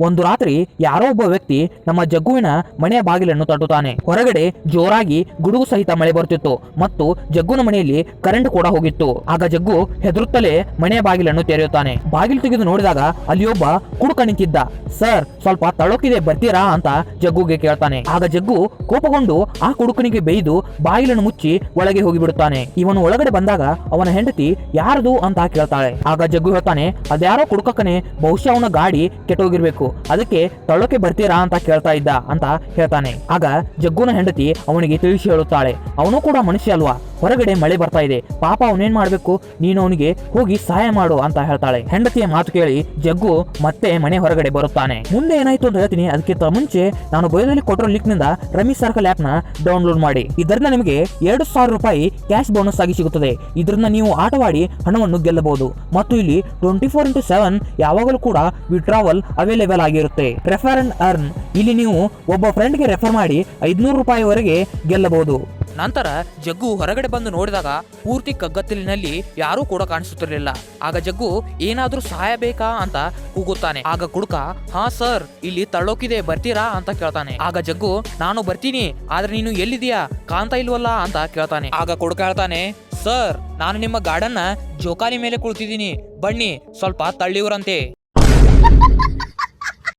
ಒಂದು ರಾತ್ರಿ ಯಾರೋ ಒಬ್ಬ ವ್ಯಕ್ತಿ ನಮ್ಮ ಜಗ್ಗುವಿನ ಮನೆಯ ಬಾಗಿಲನ್ನು ತಟ್ಟುತ್ತಾನೆ. ಹೊರಗಡೆ ಜೋರಾಗಿ ಗುಡುಗು ಸಹಿತ ಮಳೆ ಬರುತ್ತಿತ್ತು ಮತ್ತು ಜಗ್ಗುನ ಮನೆಯಲ್ಲಿ ಕರೆಂಟ್ ಕೂಡ ಹೋಗಿತ್ತು. ಆಗ ಜಗ್ಗು ಹೆದರುತ್ತಲೇ ಮನೆಯ ಬಾಗಿಲನ್ನು ತೆರೆಯುತ್ತಾನೆ. ಬಾಗಿಲು ತೆಗೆದು ನೋಡಿದಾಗ ಅಲ್ಲಿ ಒಬ್ಬ ಕುಡುಕ ನಿಂತಿದ್ದ. ಸರ್, ಸ್ವಲ್ಪ ತಳೋಕಿದೆ ಬರ್ತೀರಾ? ಅಂತ ಜಗ್ಗುಗೆ ಕೇಳ್ತಾನೆ. ಆಗ ಜಗ್ಗು ಕೋಪಗೊಂಡು ಆ ಕುಡುಕನಿಗೆ ಬೇಯ್ದು ಬಾಗಿಲನ್ನು ಮುಚ್ಚಿ ಒಳಗೆ ಹೋಗಿಬಿಡುತ್ತಾನೆ. ಇವನು ಒಳಗಡೆ ಬಂದಾಗ ಅವನ ಹೆಂಡತಿ ಯಾರದು? ಅಂತ ಕೇಳ್ತಾಳೆ. ಆಗ ಜಗ್ಗು ಹೇಳ್ತಾನೆ, ಅದ್ಯಾರೋ ಕುಡುಕಕ್ಕನೆ, ಬಹುಶಃ ಅವನ ಗಾಡಿ ಕೆಟ್ಟೋಗಿರ್ಬೇಕು. ಅದಕ್ಕೆ ತಳ್ಳೋಕೆ ಬರ್ತೀರಾ ಅಂತ ಕೇಳ್ತಾ ಇದ್ದ ಅಂತ ಹೇಳ್ತಾನೆ. ಆಗ ಜಗ್ಗುನ ಹೆಂಡತಿ ಅವನಿಗೆ ತಿಳಿಸಿ ಹೇಳುತ್ತಾಳೆ. ಅವನು ಕೂಡ ಮನುಷ್ಯ ಅಲ್ವಾ? ಹೊರಗಡೆ ಮಳೆ ಬರ್ತಾ ಇದೆ. ಪಾಪ ಅವನೇನ್ ಮಾಡ್ಬೇಕು? ನೀನು ಅವನಿಗೆ ಹೋಗಿ ಸಹಾಯ ಮಾಡು ಅಂತ ಹೇಳ್ತಾಳೆ. ಹೆಂಡತಿಯ ಮಾತು ಕೇಳಿ ಜಗ್ಗು ಮತ್ತೆ ಮನೆ ಹೊರಗಡೆ ಬರುತ್ತಾನೆ. ಮುಂದೆ ಏನಾಯ್ತು ಅಂತ ಹೇಳ್ತೀನಿ. ಅದಕ್ಕಿಂತ ಮುಂಚೆ ನಾನು ಬಯೋದಲ್ಲಿ ಕೊಟ್ಟಿರೋ ಲಿಂಕ್ನಿಂದ ರಮಿ ಸರ್ಕಲ್ ಆಪ್ನ ಡೌನ್ಲೋಡ್ ಮಾಡಿ. ಇದರಿಂದ ನಿಮಗೆ ಎರಡು ಸಾವಿರ ರೂಪಾಯಿ ಕ್ಯಾಶ್ ಬೋನಸ್ ಆಗಿ ಸಿಗುತ್ತದೆ. ಇದರಿಂದ ನೀವು ಆಟವಾಡಿ ಹಣವನ್ನು ಗೆಲ್ಲಬಹುದು. ಮತ್ತು ಇಲ್ಲಿ ಟ್ವೆಂಟಿ ಫೋರ್ ಇಂಟು ಸೆವೆನ್ ಯಾವಾಗಲೂ ಕೂಡ ವಿಡ್ರಾವಲ್ ಅವೈಲೇಬಲ್ ಆಗಿರುತ್ತೆ ರೆಫರ್ ಅಂಡ್ ಅರ್ನ್ ಇಲ್ಲಿ ನೀವು ಒಬ್ಬ ಫ್ರೆಂಡ್ಗೆ ರೆಫರ್ ಮಾಡಿ ಐದ್ನೂರು ರೂಪಾಯಿವರೆಗೆ ಗೆಲ್ಲಬಹುದು. ನಂತರ ಜಗ್ಗು ಹೊರಗಡೆ ಬಂದು ನೋಡಿದಾಗ ಪೂರ್ತಿ ಕಗ್ಗತ್ತಲಿನಲ್ಲಿ ಯಾರೂ ಕೂಡ ಕಾಣಿಸುತ್ತಿರಲಿಲ್ಲ. ಆಗ ಜಗ್ಗು ಏನಾದ್ರೂ ಸಹಾಯ ಬೇಕಾ ಅಂತ ಕೂಗುತ್ತಾನೆ. ಆಗ ಕುಡುಕ, ಹಾ ಸರ್, ಇಲ್ಲಿ ತಳ್ಳೋಕಿದೆ, ಬರ್ತೀರಾ? ಅಂತ ಕೇಳ್ತಾನೆ. ಆಗ ಜಗ್ಗು, ನಾನು ಬರ್ತೀನಿ, ಆದ್ರೆ ನೀನು ಎಲ್ಲಿದೀಯಾ ಕಾಣ್ತಾ ಇಲ್ವಲ್ಲ? ಅಂತ ಕೇಳ್ತಾನೆ. ಆಗ ಕುಡುಕ ಹೇಳ್ತಾನೆ, ಸರ್, ನಾನು ನಿಮ್ಮ ಗಾರ್ಡನ್ನ ಜೋಕಾಲಿ ಮೇಲೆ ಕುಳಿತಿದ್ದೀನಿ. ಬನ್ನಿ, ಸ್ವಲ್ಪ ತಳ್ಳಿವ್ರಂತೆ.